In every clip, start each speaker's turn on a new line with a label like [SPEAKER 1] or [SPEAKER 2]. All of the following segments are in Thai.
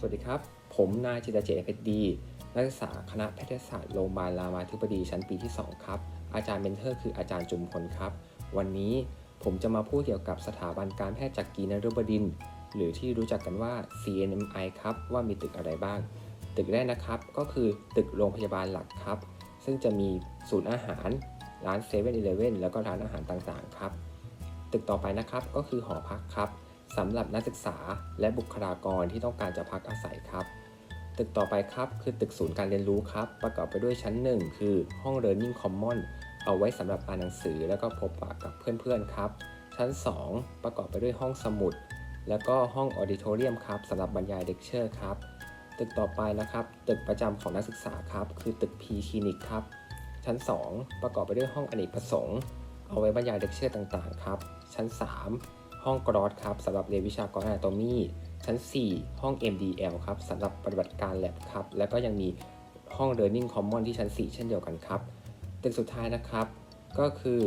[SPEAKER 1] สวัสดีครับ ผมนายจิตเจตเพชรดี นักศึกษาคณะแพทยศาสตร์โรงพยาบาลรามาธิบดีชั้นปีที่ 2 ครับ อาจารย์เมนเทอร์คืออาจารย์จุมพลครับ วันนี้ผมจะมาพูดเกี่ยวกับสถาบันการแพทย์จักรีนฤบดิน หรือที่รู้จักกันว่า CNMI ครับ ว่ามีตึกอะไรบ้าง ตึกแรกนะครับก็คือตึกโรงพยาบาลหลักครับ ซึ่งจะมีศูนย์อาหาร ร้าน7 e เ e ่ e อแล้วก็ร้านอาหารต่างๆ ครับ ตึกต่อไปนะครับก็คือหอพักครับ สำหรับนักศึกษาและบุคลากรที่ต้องการจะพักอาศัยครับ ตึกต่อไปครับคือตึกศูนย์การเรียนรู้ครับ ประกอบไปด้วยชั้น 1 คือห้อง Learning Common เอาไว้สำหรับอ่านหนังสือแล้วก็พบปะกับเพื่อนๆครับ ชั้น 2 ประกอบไปด้วยห้องสมุด แล้วก็ห้อง Auditorium ครับสำหรับบรรยายเลคเชอร์ครับ ตึกต่อไปนะครับ ตึกประจำของนักศึกษาครับ คือตึก P คลินิกครับ ชั้น 2 ประกอบไปด้วยห้องอเนกประสงค์ เอาไว้บรรยายเลคเชอร์ต่างๆครับ ชั้น 3 ห้องกรอสครับสำหรับเรียนวิชากรอนาโตมีชั้น 4 ห้อง MDL ครับสำหรับปฏิบัติการ lab ครับ แล้วก็ยังมีห้อง Learning Common ที่ชั้น 4 เช่นเดียวกันครับตึกสุดท้ายนะครับ ก็คือ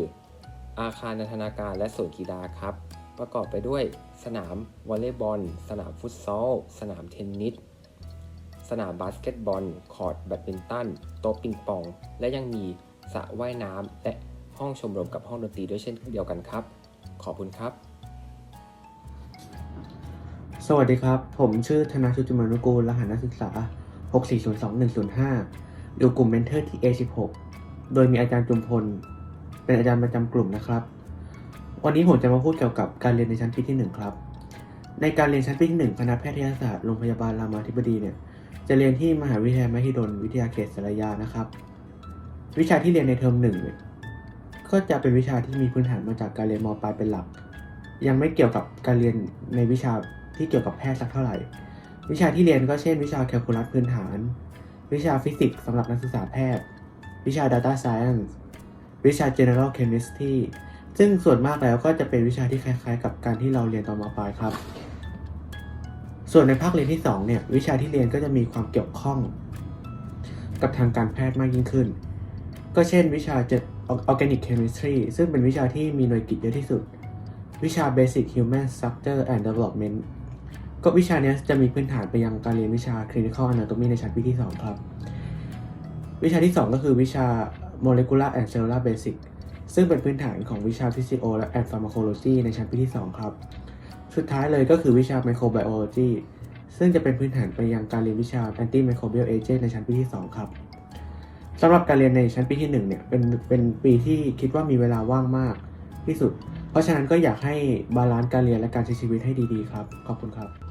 [SPEAKER 1] อาคารนันทนาการและสวนกีฬาครับ ประกอบไปด้วยสนามวอลเลย์บอล สนามฟุตซอล สนามเทนนิสสนามบาสเกตบอล คอร์ตแบดมินตันโต๊ะปิงปอง และยังมีสระว่ายน้ำและห้องชมรมกับห้องดนตรีด้วยเช่นเดียวกันครับ ขอบคุณครับ
[SPEAKER 2] สวัสดีครับ ผมชื่อธนาชุติมานุกูล รหัสนักศึกษา 6402105 อยู่กลุ่มเมนเทอร์ที่ A16 โดยมีอาจารย์จุมพล เป็นอาจารย์ประจำกลุ่มนะครับ วันนี้ผมจะมาพูดเกี่ยวกับการเรียนในชั้นปีที่ 1 ครับ ในการเรียนชั้นปีที่ 1 คณะแพทยศาสตร์ โรงพยาบาลรามาธิบดีเนี่ย จะเรียนที่มหาวิทยาลัยมหิดล วิทยาเขตสารยานะครับ วิชาที่เรียนในเทอมหนึ่งก็จะเป็นวิชาที่มีพื้นฐานมาจากการเรียนมปลายเป็นหลัก ยังไม่เกี่ยวกับการเรียนในวิชา ที่เกี่ยวกับแพทย์สักเท่าไหร่ วิชาที่เรียนก็เช่น วิชาแคลคูลัสพื้นฐาน วิชาฟิสิกส์สำหรับนักศึกษาแพทย์ วิชา Data Science วิชา General Chemistry ซึ่งส่วนมากแล้วก็จะเป็นวิชาที่คล้ายๆ กับการที่เราเรียนตอนมปลายครับ ส่วนในภาคเรียนที่ 2 เนี่ย วิชาที่เรียนก็จะมีความเกี่ยวข้อง กับทางการแพทย์มากยิ่งขึ้น ก็เช่น วิชา Organic Chemistry ซึ่งเป็นวิชาที่มีหน่วยกิจเยอะที่สุด วิชา Basic Human Structure and Development ก็วิชาเนี้ยจะมีพื้นฐานไปยังการเรียนวิชา Clinical Anatomy ในชั้นปีที่ 2 ครับ วิชาที่ 2 ก็คือวิชา Molecular and Cellular Basic ซึ่งเป็นพื้นฐานของวิชา Physio และ and Pharmacology ในชั้นปีที่ 2 ครับ สุดท้ายเลยก็คือวิชา Microbiology ซึ่งจะเป็นพื้นฐานไปยังการเรียนวิชา Antimicrobial Agent ในชั้นปีที่ 2 ครับสำหรับการเรียนในชั้นปีที่1เนี่ยเป็นเป็นปีที่คิดว่ามีเวลาว่างมากที่สุด เพราะฉะนั้นก็อยากให้บาลานซ์การเรียนและการใช้ชีวิตให้ดีๆครับ ขอบคุณครับ